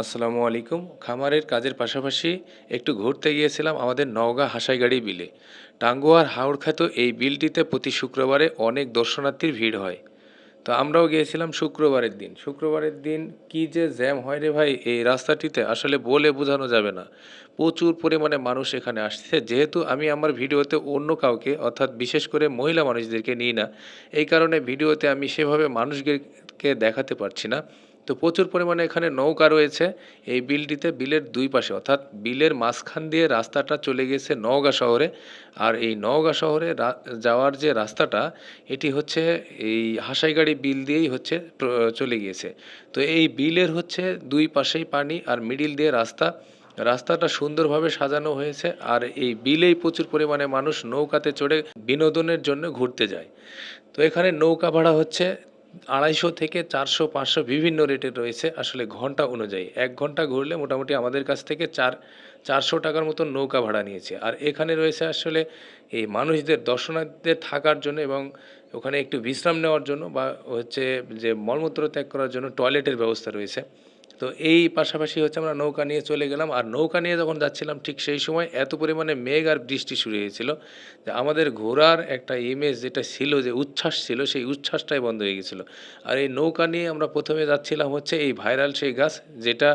আসসালামু আলাইকুম। খামারের কাজের পাশাপাশি একটু ঘুরতে গিয়েছিলাম আমাদের নওগাঁ হাসাইগাড়ি বিলে। টাঙ্গুয়ার হাওড় খ্যাত এই বিলটিতে প্রতি শুক্রবারে অনেক দর্শনার্থীর ভিড় হয়। তো আমরাও গিয়েছিলাম শুক্রবারের দিন। শুক্রবারের দিন কি যে জ্যাম হয় রে ভাই, এই রাস্তাটিতে আসলে বলে বোঝানো যাবে না। প্রচুর পরিমাণে মানুষ এখানে আসছে। যেহেতু আমি আমার ভিডিওতে অন্য কাউকে, অর্থাৎ বিশেষ করে মহিলা মানুষদেরকে নিই না, এই কারণে ভিডিওতে আমি সেভাবে মানুষদেরকে দেখাতে পারছি না। তো প্রচুর পরিমাণে এখানে নৌকা রয়েছে। এই বিলটিতে বিলের দুই পাশে, অর্থাৎ বিলের মাঝখান দিয়ে রাস্তাটা চলে গেছে নওগাঁ শহরে। আর এই নওগাঁ শহরে যাওয়ার যে রাস্তাটা, এটি হচ্ছে এই হাসাইগাড়ি বিল দিয়েই হচ্ছে চলে গিয়েছে। তো এই বিলের হচ্ছে দুই পাশেই পানি আর মিডিল দিয়ে রাস্তা। রাস্তাটা সুন্দরভাবে সাজানো হয়েছে আর এই বিলেই প্রচুর পরিমাণে মানুষ নৌকাতে চড়ে বিনোদনের জন্য ঘুরতে যায়। তো এখানে নৌকা ভাড়া হচ্ছে আড়াইশো থেকে চারশো, পাঁচশো বিভিন্ন রেটের রয়েছে আসলে ঘণ্টা অনুযায়ী। এক ঘণ্টা ঘুরলে মোটামুটি আমাদের কাছ থেকে চার, চারশো টাকার মতো নৌকা ভাড়া নিয়েছে। আর এখানে রয়েছে আসলে এই মানুষদের, দর্শনার্থীদের থাকার জন্য এবং ওখানে একটু বিশ্রাম নেওয়ার জন্য বা হচ্ছে যে মলমূত্র ত্যাগ করার জন্য টয়লেটের ব্যবস্থা রয়েছে। তো এই পাশাপাশি হচ্ছে আমরা নৌকা নিয়ে চলে গেলাম। আর নৌকা নিয়ে যখন যাচ্ছিলাম, ঠিক সেই সময় এত পরিমাণে মেঘ আর বৃষ্টি শুরু হয়েছিল যে আমাদের ঘোরার একটা ইমেজ যেটা ছিল, যে উচ্ছ্বাস ছিল, সেই উচ্ছ্বাসটাই বন্ধ হয়ে গেছিল। আর এই নৌকা নিয়ে আমরা প্রথমে যাচ্ছিলাম হচ্ছে এই ভাইরাল সেই গাছ, যেটা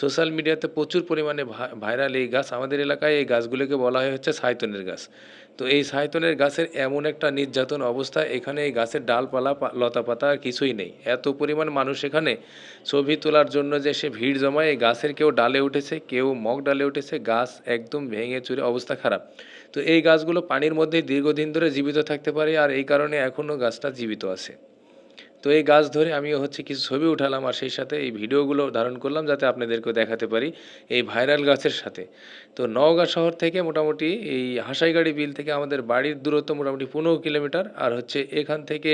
সোশ্যাল মিডিয়াতে প্রচুর পরিমাণে ভাইরাল এই গাছ। আমাদের এলাকায় এই গাছগুলোকে বলা হয় হচ্ছে সাইতনের গাছ। তো এই সাইতনের গাছের এমন একটা নির্যাতন অবস্থা, এখানে এই গাছের ডালপালা লতা পাতা কিছুই নেই। এত পরিমাণ মানুষ এখানে ছবি তোলার জন্য যে সে ভিড় জমায় এই গাছের কেউ ডালে উঠেছে, কেউ মগ ডালে উঠেছে, গাছ একদম ভেঙে চুরে অবস্থা খারাপ। তো এই গাছগুলো পানির মধ্যে দীর্ঘদিন ধরে জীবিত থাকতে পারে আর এই কারণে এখনও গাছটা জীবিত আছে। তো এই গাছ ধরে আমি হচ্ছে কিছু ছবি উঠালাম আর সেই সাথে এই ভিডিওগুলো ধারণ করলাম যাতে আপনাদেরকেও দেখাতে পারি এই ভাইরাল গাছের সাথে। তো নওগাঁ শহর থেকে মোটামুটি এই হাসাইগাড়ি বিল থেকে আমাদের বাড়ির দূরত্ব মোটামুটি পনেরো কিলোমিটার আর হচ্ছে এখান থেকে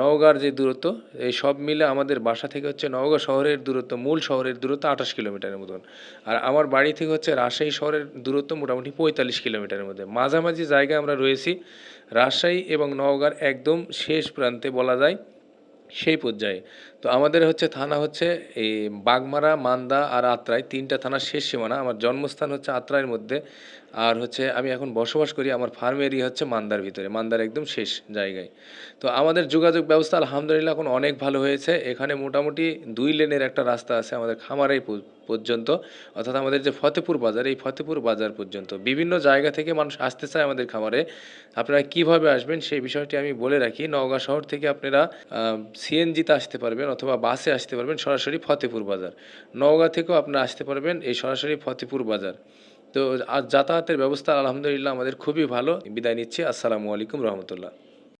নওগাঁর যে দূরত্ব, এই সব মিলে আমাদের বাসা থেকে হচ্ছে নওগাঁ শহরের দূরত্ব, মূল শহরের দূরত্ব আঠাশ কিলোমিটারের মতন। আর আমার বাড়ি থেকে হচ্ছে রাজশাহী শহরের দূরত্ব মোটামুটি পঁয়তাল্লিশ কিলোমিটারের মধ্যে। মাঝামাঝি জায়গায় আমরা রয়েছি, রাজশাহী এবং নওগাঁর একদম শেষ প্রান্তে বলা যায়, সেই পর্যায়ে। তো আমাদের হচ্ছে থানা হচ্ছে এই বাগমারা, মান্দা আর আত্রাই, তিনটা থানার শেষ সীমানা। আমার জন্মস্থান হচ্ছে আত্রাইয়ের মধ্যে। আর হচ্ছে আমি এখন বসবাস করি আমার ফার্ম এরিয়া হচ্ছে মান্দার ভিতরে। মান্দার একদম শেষ জায়গায়। তো আমাদের যোগাযোগ ব্যবস্থা আলহামদুলিল্লাহ এখন অনেক ভালো হয়েছে। এখানে মোটামুটি দুই লেনের একটা রাস্তা আছে আমাদের খামারাই পর্যন্ত। অর্থাৎ আমাদের যে ফতেপুর বাজার, এই ফতেপুর বাজার পর্যন্ত। বিভিন্ন জায়গা থেকে মানুষ আসতে চায় আমাদের খামারে। আপনারা কীভাবে আসবেন সেই বিষয়টি আমি বলে রাখি। নওগাঁ শহর থেকে আপনারা সিএনজিতে আসতে পারবেন। অথবা বাসে আসতে পারবেন সরাসরি ফতেপুর বাজার। নওগাঁ থেকেও আপনারা আসতে পারবেন এই সরাসরি ফতেপুর বাজার। তো আর যাতায়াতের ব্যবস্থা আলহামদুলিল্লাহ আমাদের খুবই ভালো। বিদায় নিচ্ছি। আসসালামু আলাইকুম রহমতুল্লাহ।